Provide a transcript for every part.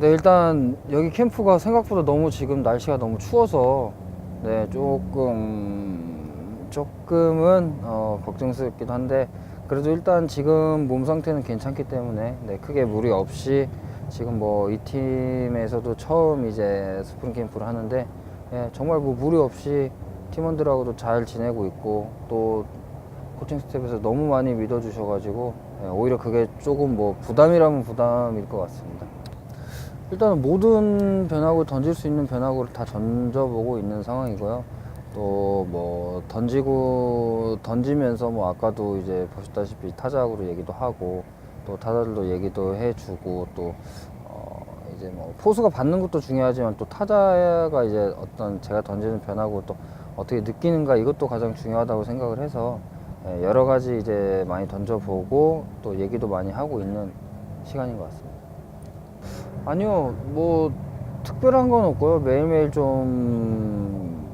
네, 일단 여기 캠프가 생각보다 너무 지금 날씨가 너무 추워서 네, 조금 조금은 어, 걱정스럽기도 한데 그래도 일단 지금 몸 상태는 괜찮기 때문에 네, 크게 무리 없이 지금 뭐 이 팀에서도 처음 이제 스프링 캠프를 하는데 예, 정말 뭐 무리 없이 팀원들하고도 잘 지내고 있고 또 코칭 스텝에서 너무 많이 믿어주셔가지고 예, 오히려 그게 조금 뭐 부담이라면 부담일 것 같습니다. 일단은 모든 변화구 던질 수 있는 변화구를 다 던져보고 있는 상황이고요. 또 뭐 던지고 던지면서 뭐 아까도 이제 보셨다시피 타자하고도 얘기도 하고 또 타자들도 얘기도 해주고 또 어 이제 뭐 포수가 받는 것도 중요하지만 또 타자가 이제 어떤 제가 던지는 변화구 또 어떻게 느끼는가 이것도 가장 중요하다고 생각을 해서 예, 여러 가지 이제 많이 던져보고 또 얘기도 많이 하고 있는 시간인 것 같습니다. 아니요, 뭐 특별한 건 없고요. 매일매일 좀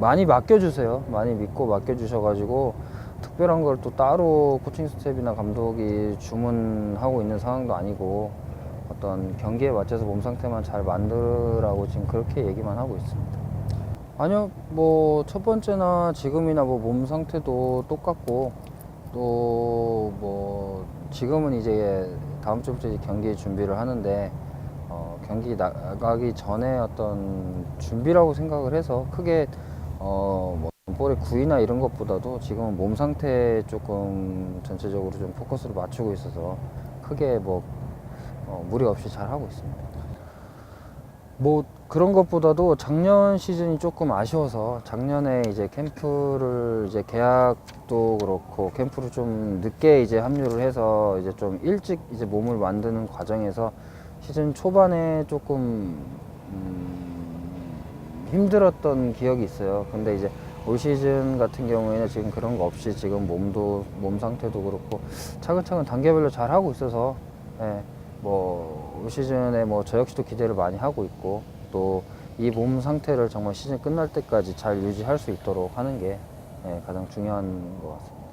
많이 맡겨주세요. 많이 믿고 맡겨주셔가지고 특별한 걸 또 따로 코칭 스텝이나 감독이 주문하고 있는 상황도 아니고 어떤 경기에 맞춰서 몸 상태만 잘 만들라고 지금 그렇게 얘기만 하고 있습니다. 아니요, 뭐 첫 번째나 지금이나 뭐 몸 상태도 똑같고 또 뭐 지금은 이제 다음 주부터 이제 경기 준비를 하는데 어, 경기 나가기 전에 어떤 준비라고 생각을 해서 크게 어 뭐 볼의 구위나 이런 것보다도 지금은 몸 상태에 조금 전체적으로 좀 포커스를 맞추고 있어서 크게 뭐 어, 무리 없이 잘 하고 있습니다. 뭐 그런 것보다도 작년 시즌이 조금 아쉬워서 작년에 이제 캠프를 이제 계약도 그렇고 캠프를 좀 늦게 이제 합류를 해서 이제 좀 일찍 이제 몸을 만드는 과정에서 시즌 초반에 조금 음, 힘들었던 기억이 있어요. 근데 이제 올 시즌 같은 경우에는 지금 그런 거 없이 지금 몸도 몸 상태도 그렇고 차근차근 단계별로 잘 하고 있어서 예, 뭐 올 시즌에 뭐 저 역시도 기대를 많이 하고 있고 또 이 몸 상태를 정말 시즌 끝날 때까지 잘 유지할 수 있도록 하는 게 예, 가장 중요한 것 같습니다.